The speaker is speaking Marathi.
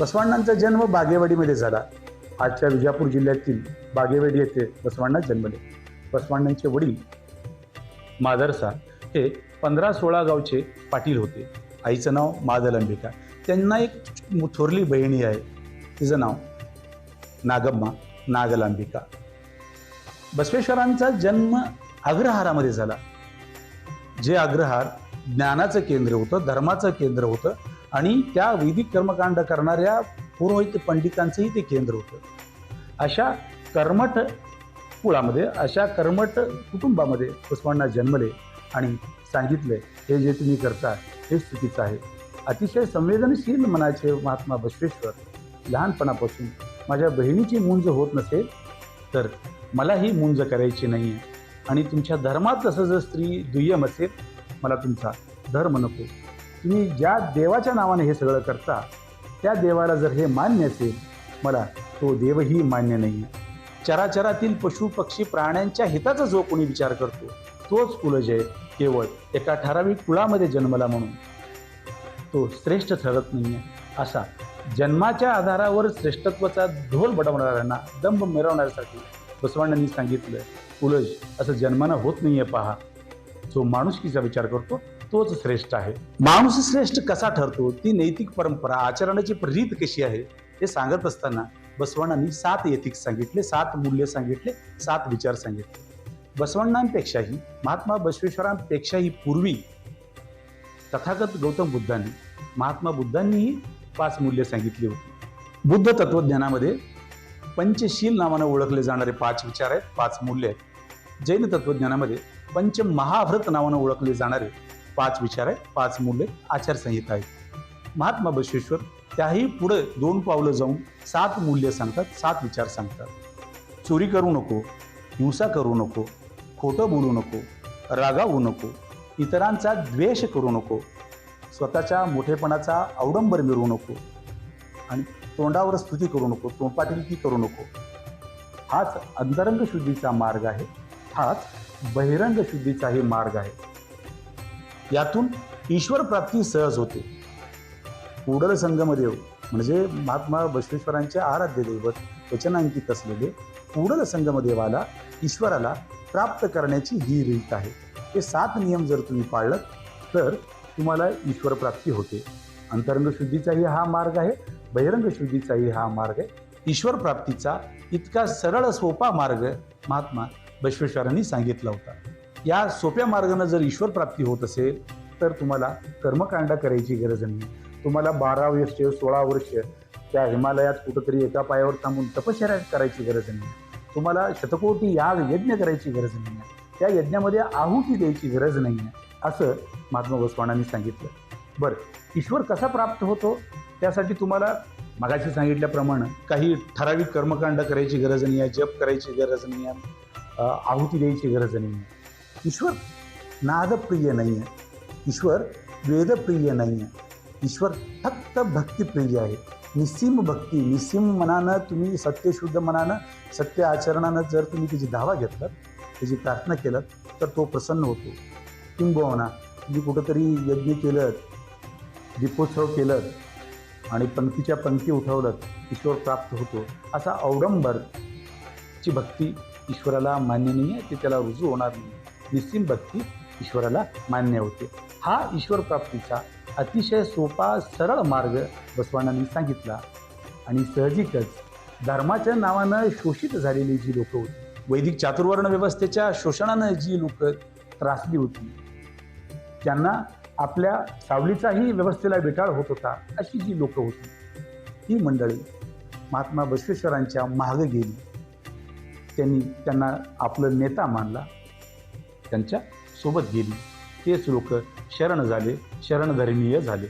बसवांडांचा जन्म बागेवाडीमध्ये झाला. आजच्या विजापूर जिल्ह्यातील बागेवाडी येथे बसवांना जन्मले. बसवण्णांचे वडील मादरसा हे पंधरा सोळा गावचे पाटील होते. आईचं नाव मादल अंबिका. त्यांना एक थोरली बहिणी आहे. तिचं नाव नागम्मा नागलांबिका बसवेश्वरांचा जन्म अग्रहारामध्ये झाला. जे अग्रहार ज्ञानाचं केंद्र होतं धर्माचं केंद्र होतं आणि त्या वैदिक कर्मकांड करणाऱ्या पुरोहित पंडितांचंही ते केंद्र होतं. अशा कर्मठ कुळामध्ये अशा कर्मठ कुटुंबामध्ये पुष्पांना जन्मले आणि सांगितले हे जे तुम्ही करता हे चुकीचं आहे. अतिशय संवेदनशील मनाचे महात्मा बसवेश्वर लहानपणापासून माझ्या बहिणीची मुंज होत नसेल तर मला ही मुंज करायची नाही आहे आणि तुमच्या धर्मात तसं जर स्त्री दुय्यम असेल मला तुमचा धर्म नको. तुम्ही ज्या देवाच्या नावाने हे सगळं करता त्या देवाला जर हे मान्य असेल मला तो देवही मान्य नाही. चराचरातील पशु पक्षी प्राण्यांच्या हिताचा जो कोणी विचार करतो तोच कुलजय केवळ एका ठराविक कुळामध्ये जन्मला म्हणून. तो श्रेष्ठ ठरत नाही आहे असा जन्माच्या आधारावर श्रेष्ठत्वाचा ढोल बडवणाऱ्यांना दंभ मिरवण्यासाठी बसवांडांनी सांगितलं कुलज असं जन्मानं होत नाहीये पहा. जो माणुसकीचा विचार करतो तोच श्रेष्ठ आहे. माणूस श्रेष्ठ कसा ठरतो? ती नैतिक परंपरा आचरणाची रीत कशी आहे? हे सांगत असताना बसवण्णांनी सात एथिक्स सांगितले सात मूल्य सांगितले सात विचार सांगितले. बसवण्णांपेक्षाही महात्मा बसवेश्वरांपेक्षाही पूर्वी तथागत गौतम बुद्धांनी महात्मा बुद्धांनीही पाच मूल्य सांगितली होती. बुद्ध तत्वज्ञानामध्ये पंचशील नावानं ओळखले जाणारे पाच विचार आहेत पाच मूल्य आहेत. जैन तत्वज्ञानामध्ये पंचमहाव्रत नावानं ओळखले जाणारे पाच विचार आहेत पाच मूल्य आचारसंहिता आहेत. महात्मा बसवेश्वर त्याही पुढे दोन पावलं जाऊन सात मूल्य सांगतात सात विचार सांगतात. चोरी करू नको हिंसा करू नको खोटं बोलू नको रागावू नको इतरांचा द्वेष करू नको स्वतःच्या मोठेपणाचा अवडंबर मिळवू नको आणि तोंडावर स्तुती करू नको तोंडपाटीलकी करू नको. हाच अंतरंग शुद्धीचा मार्ग आहे हाच बहिरंग शुद्धीचाही मार्ग आहे. यातून ईश्वर प्राप्ती सहज होते. उडल संगमदेव म्हणजे महात्मा बसवेश्वरांचे आराध्य दैवत वचनांकित असलेले उडल संगमदेवाला ईश्वराला प्राप्त करण्याची ही रीत आहे. हे सात नियम जर तुम्ही पाळलं तर तुम्हाला ईश्वर प्राप्ती होते. अंतरंग शुद्धीचाही हा मार्ग आहे बहिरंग शुद्धीचाही हा मार्ग आहे. ईश्वर प्राप्तीचा इतका सरळ सोपा मार्ग महात्मा बसवेश्वरांनी सांगितला होता. या सोप्या मार्गानं जर ईश्वर प्राप्ती होत असेल तर तुम्हाला कर्मकांड करायची गरज नाही. तुम्हाला बारा वर्ष सोळा वर्ष त्या हिमालयात कुठंतरी एका पायावर थांबून तपश्चर्या करायची गरज नाही. तुम्हाला शतकोटी याग यज्ञ करायची गरज नाही. आहे त्या यज्ञामध्ये आहुती द्यायची गरज नाही आहे असं महात्मा गोस्वाणांनी सांगितलं. बरं ईश्वर कसा प्राप्त होतो? त्यासाठी तुम्हाला मगाशी सांगितल्याप्रमाणे काही ठराविक कर्मकांड करायची गरज नाही आहे जप करायची गरज नाही आहे आहुती द्यायची गरज नाही. आहे ईश्वर नादप्रिय नाही आहे ईश्वर वेदप्रिय नाही आहे ईश्वर फक्त भक्तिप्रिय आहे. निस्सीम भक्ती निस्सीम मनानं तुम्ही सत्यशुद्ध मनानं सत्य आचरणानं जर तुम्ही त्याची धावा घेतलात त्याची प्रार्थना केलं तर तो प्रसन्न होतो. किंबहुना तुम्ही कुठंतरी यज्ञ केलं दीपोत्सव केलं आणि पंक्तीच्या पंक्ती उठवलं ईश्वर प्राप्त होतो. असा अवडंबरची भक्ती ईश्वराला मान्य नाही आहे ते त्याला रुजू होणार नाही निस्सीम भक्ती ईश्वराला मान्य होते. हा ईश्वर प्राप्तीचा अतिशय सोपा सरळ मार्ग बसवानांनी सांगितला. आणि सहजिकच धर्माच्या नावानं शोषित झालेली जी लोक होती वैदिक चातुर्वर्ण व्यवस्थेच्या शोषणानं जी लोक त्रासली होती त्यांना आपल्या सावलीचाही व्यवस्थेला बिटाळ होत होता अशी जी लोक होती ही मंडळी महात्मा बसवेश्वरांच्या मागं गेली. त्यांनी त्यांना आपलं नेता मानला. त्यांच्यासोबत गेली. तेच लोक शरण झाले शरणधर्मीय झाले.